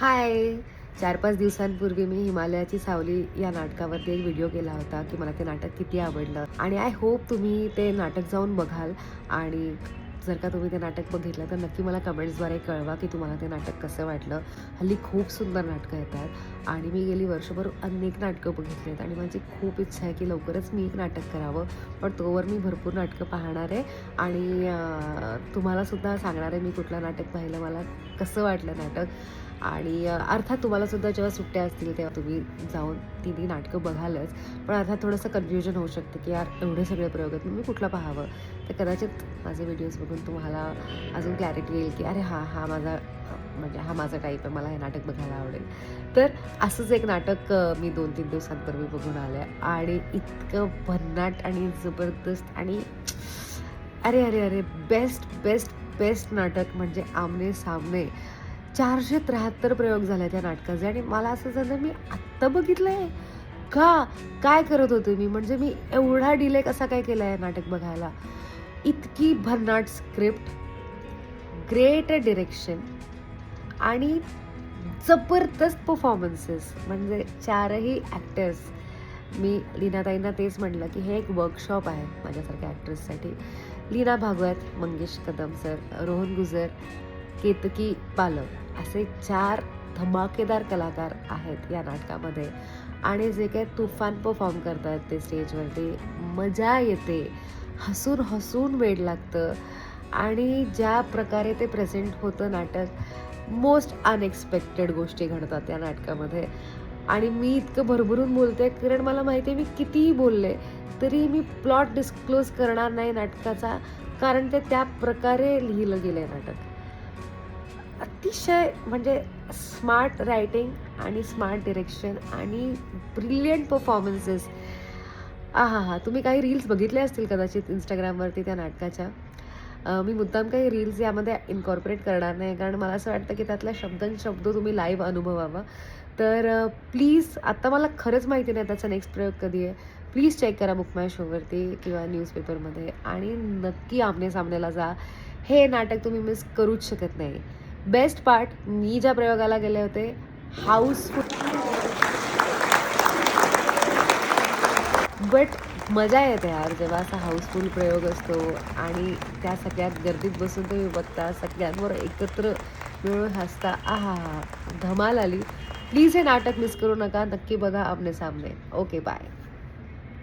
हाय. चार पाच दिवसांपूर्वी मी हिमालयाची सावली या नाटकावरती एक व्हिडिओ केला होता की मला ते नाटक किती आवडलं. आणि आय होप तुम्ही ते नाटक जाऊन बघाल. आणि जर का तुम्ही ते नाटक बघितलं तर नक्की मला कमेंट्सद्वारे कळवा की तुम्हाला ते नाटक कसं वाटलं. हल्ली खूप सुंदर नाटकं येतात. आणि मी गेली वर्षभर अनेक नाटकं बघितली आहेत. आणि माझी खूप इच्छा आहे की लवकरच मी एक नाटक करावं. पण तोवर मी भरपूर नाटकं पाहणार आहे. आणि तुम्हालासुद्धा सांगणार आहे मी कुठलं नाटक पाहिलं मला कसं वाटलं नाटक. आणि अर्थात तुम्हाला सुद्धा जेव्हा सुट्ट्या असतील तेव्हा तुम्ही जाऊन तिन्ही नाटकं बघालच. पण अर्थात थोडंसं कन्फ्युजन होऊ शकतं की यार एवढे सगळे प्रयोग आहेत मी कुठला पाहावं? तर कदाचित माझे व्हिडिओज बघून तुम्हाला अजून क्लॅरिटी येईल की अरे हा हा माझा म्हणजे हा माझा टाईप आहे मला हे नाटक बघायला आवडेल. तर असंच एक नाटक मी दोन तीन दिवसांपूर्वी बघून आलं आहे आणि इतकं भन्नाट आणि जबरदस्त आणि अरे अरे अरे बेस्ट बेस्ट बेस्ट नाटक म्हणजे आमने सामने. चारशे त्र्याहत्तर प्रयोग झाला त्या नाटकाचे. आणि मला असं झालं मी आत्ता बघितलंय. का? काय करत होते मी? म्हणजे मी एवढा डिले कसा काय केला आहे नाटक बघायला? इतकी भन्नाट स्क्रिप्ट ग्रेट डिरेक्शन आणि जबरदस्त परफॉर्मन्सेस म्हणजे चारही ॲक्टर्स मी लीनाताईंना तेच म्हटलं की हे एक वर्कशॉप आहे माझ्यासारख्या ॲक्ट्रेससाठी लीना भागवत मंगेश कदम सर रोहन गुजर केतकी पालक असे चार धमाकेदार कलाकार आहेत या नाटकामध्ये. आणि जे काही तुफान परफॉर्म करतात ते स्टेजवरती मजा येते. हसून हसून वेड लागतं. आणि ज्या प्रकारे ते प्रेझेंट होतं नाटक मोस्ट अनएक्सपेक्टेड गोष्टी घडतात या नाटकामध्ये. आणि मी इतकं भरभरून बोलते कारण मला माहिती आहे मी कितीही बोलले तरी मी प्लॉट डिस्क्लोज करणार नाही नाटकाचा कारण ते त्या प्रकारे लिहिलं गेलं आहे नाटक. अतिशय म्हणजे स्मार्ट रायटिंग आणि स्मार्ट डिरेक्शन आणि ब्रिलियंट परफॉर्मन्सेस आ हा हा तुम्ही काही रील्स बघितले असतील कदाचित इंस्टाग्रामवरती त्या नाटकाच्या? मी मुद्दाम काही रील्स यामध्ये इन्कॉर्पोरेट करणार नाही कारण मला असं वाटतं की त्यातला शब्दन शब्द तुम्ही लाईव्ह अनुभवावा. तर प्लीज आत्ता मला खरंच माहिती नाही त्याचा नेक्स्ट प्रयोग कधी आहे. प्लीज चेक करा बुक माय शोवरती किंवा न्यूजपेपरमध्ये आणि नक्की आमने सामनेला जा. हे नाटक तुम्ही मिस करूच शकत नाही. बेस्ट पार्ट मी ज्या प्रयोगाला गेले होते हाऊसफुल बट मजा येते यार जेव्हा असा हाऊसफुल प्रयोग असतो आणि त्या सगळ्यात गर्दीत बसून तुम्ही बघता सगळ्यांवर एकत्र मिळून हसता आहा हा धमाल आली. प्लीज हे नाटक मिस करू नका नक्की बघा आमने सामने. Okay bye